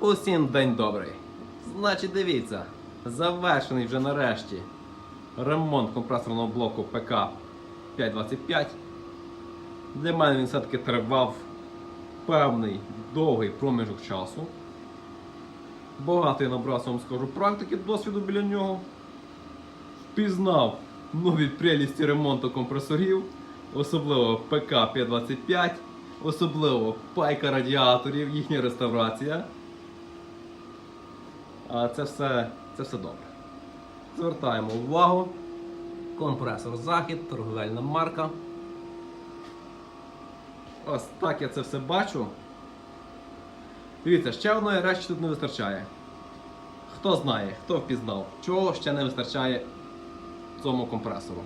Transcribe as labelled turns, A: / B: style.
A: Усім день добрий. Значить, дивіться, завершений вже нарешті ремонт компресорного блоку ПК 525. Для мене він все-таки тривав певний довгий проміжок часу. Багато я набрався, вам скажу, практики, досвіду біля нього. Впізнав нові прелісті ремонту компресорів, особливо ПК 525, особливо пайка радіаторів, їхня реставрація. Це все, це все добре. Звертаємо увагу. Компресор Захід, торговельна марка. Ось так я це все бачу. Дивіться, ще одної речі тут не вистачає. Хто знає, хто впізнав, чого ще не вистачає цьому компресору.